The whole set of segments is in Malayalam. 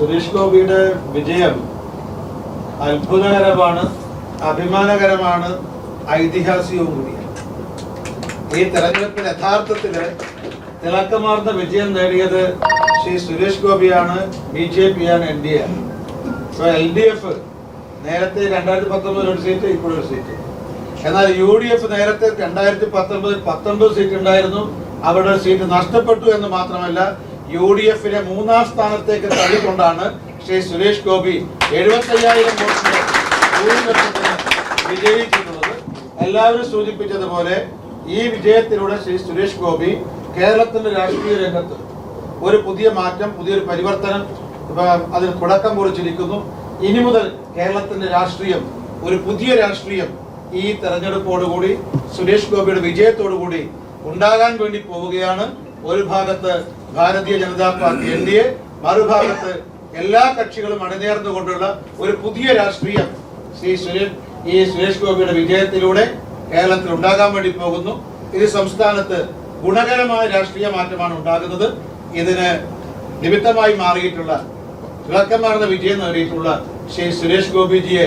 സുരേഷ് ഗോപിയുടെ വിജയം അത്ഭുതകരമാണ് അഭിമാനകരമാണ് ഐതിഹാസികവും കൂടിയാണ്. ഈ തെരഞ്ഞെടുപ്പിൽ യഥാർത്ഥത്തിൽ തിളക്കമാർന്ന വിജയം നേടിയത് ശ്രീ സുരേഷ് ഗോപിയാണ് ബി ജെ പി ആണ് N D A L D F നേരത്തെ രണ്ടായിരത്തി പത്തൊമ്പതിൽ ഒരു സീറ്റ് ഇപ്പോഴൊരു സീറ്റ്. എന്നാൽ യു ഡി എഫ് നേരത്തെ രണ്ടായിരത്തി പത്തൊമ്പതിൽ പത്തൊമ്പത് സീറ്റ് ഉണ്ടായിരുന്നു. അവരുടെ സീറ്റ് നഷ്ടപ്പെട്ടു എന്ന് മാത്രമല്ല യു ഡി എഫിനെ മൂന്നാം സ്ഥാനത്തേക്ക് തള്ളിക്കൊണ്ടാണ് ശ്രീ സുരേഷ് ഗോപി എഴുപത്തയ്യായിരം വോട്ടിന്റെ വിജയിച്ചിട്ടുള്ളത്. എല്ലാവരും സൂചിപ്പിച്ചതുപോലെ ഈ വിജയത്തിലൂടെ ശ്രീ സുരേഷ് ഗോപി കേരളത്തിന്റെ രാഷ്ട്രീയ രംഗത്ത് ഒരു പുതിയ മാറ്റം പുതിയൊരു പരിവർത്തനം അതിന് തുടക്കം കുറിച്ചിരിക്കുന്നു. ഇനി മുതൽ കേരളത്തിന്റെ രാഷ്ട്രീയം ഒരു പുതിയ രാഷ്ട്രീയം ഈ തെരഞ്ഞെടുപ്പോടുകൂടി സുരേഷ് ഗോപിയുടെ വിജയത്തോടുകൂടി ഉണ്ടാകാൻ വേണ്ടി പോവുകയാണ്. ഒരു ഭാഗത്ത് Bharatiya Janata Party N D A മറുഭാഗത്ത് എല്ലാ കക്ഷികളും അണിനേർന്നുകൊണ്ടുള്ള ഒരു പുതിയ രാഷ്ട്രീയം ശ്രീ സുരേഷ് ഈ സുരേഷ് ഗോപിയുടെ വിജയത്തിലൂടെ കേരളത്തിൽ ഉണ്ടാകാൻ വേണ്ടി പോകുന്നു. ഇത് സംസ്ഥാനത്ത് ഗുണകരമായ രാഷ്ട്രീയ മാറ്റമാണ് ഉണ്ടാകുന്നത്. ഇതിന് നിമിത്തമായി മാറിയിട്ടുള്ള തിളക്കമാർന്ന വിജയം നേടിയിട്ടുള്ള ശ്രീ സുരേഷ് ഗോപിജിയെ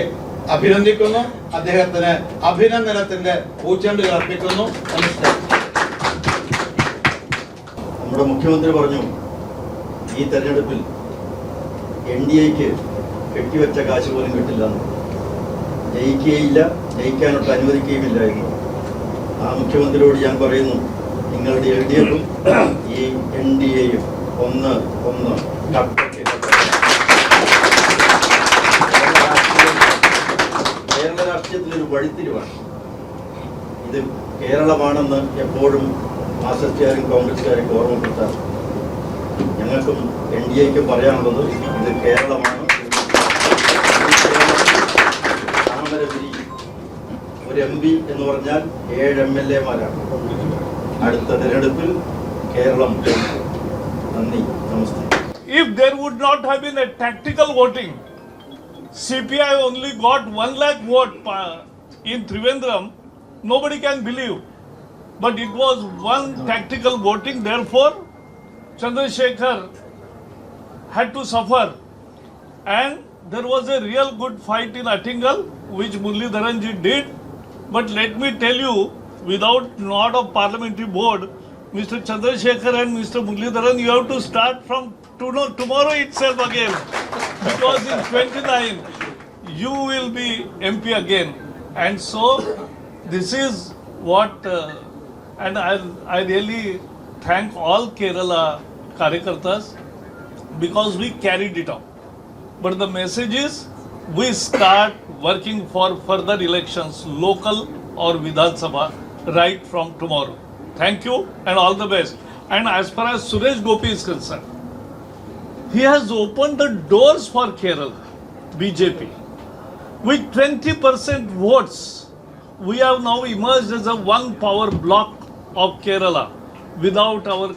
അഭിനന്ദിക്കുന്നു. അദ്ദേഹത്തിന് അഭിനന്ദനത്തിന്റെ പൂച്ചെണ്ടുകൾ അർപ്പിക്കുന്നു. നമസ്കാരം. നമ്മുടെ മുഖ്യമന്ത്രി പറഞ്ഞു ഈ തെരഞ്ഞെടുപ്പിൽ എൻ ഡി എക്ക് കെട്ടിവെച്ച കാശ് പോലും കിട്ടില്ല ജയിക്കുകയില്ല ജയിക്കാനൊട്ട് അനുവദിക്കുകയുമില്ല എന്ന്. ആ മുഖ്യമന്ത്രിയോട് ഞാൻ പറയുന്നു നിങ്ങളുടെ എൽ ഡി എഫും ഈ എൻ ഡി എയും ഒന്ന് ഒന്ന് കേരള രാഷ്ട്രീയത്തിലൊരു വഴിത്തിരിവാണ്. ഇത് കേരളമാണെന്ന് എപ്പോഴും മാർക്സിസ്റ്റുകാരും കോൺഗ്രസ്സുകാരും ഓർമ്മപ്പെടുത്താർ ഞങ്ങൾക്കും എൻ ഡി എക്കും പറയാനുള്ളത് ഇത് കേരളമാണ്. ഒരു എം പി എന്ന് പറഞ്ഞാൽ ഏഴ് എം എൽ എമാരാണ്. അടുത്ത തിരഞ്ഞെടുപ്പിൽ കേരളം. നന്ദി നമസ്തേ. If there would not have been a tactical voting, CPI only got 1 lakh vote in Trivandrum, nobody can believe. But it was one tactical voting, therefore, Chandrasekhar had to suffer. And there was a real good fight in Attingal, which Murli Dharanji did. But let me tell you, without nod of parliamentary board, Mr. Chandrasekhar and Mr. Muralidharan, you have to start from to- tomorrow itself again. Because in 29, you will be MP again. And so, this is what, uh, and I, I really thank all Kerala Karyakartas because we carried it out. But the message is we start working for further elections, local or Vidhan Sabha, right from tomorrow. Thank you and all the best. And as far as Suresh Gopi is concerned, he has opened the doors for Kerala, BJP. With 20% votes, we have now emerged as a one power block of Kerala without our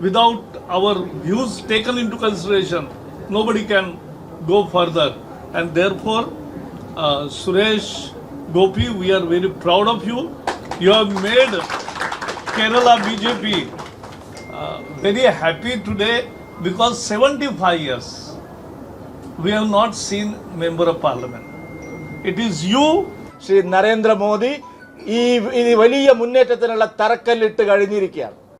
without our views taken into consideration, nobody can go further. And therefore, uh, Suresh Gopi, we are very proud of you. You have made Kerala BJP uh, very happy today because 75 years we have not seen member of parliament. It is you, Sri Narendra Modi, ഈ വലിയ മുന്നേറ്റത്തിനുള്ള തറക്കല്ലിട്ട് കഴിഞ്ഞിരിക്കുകയാണ്.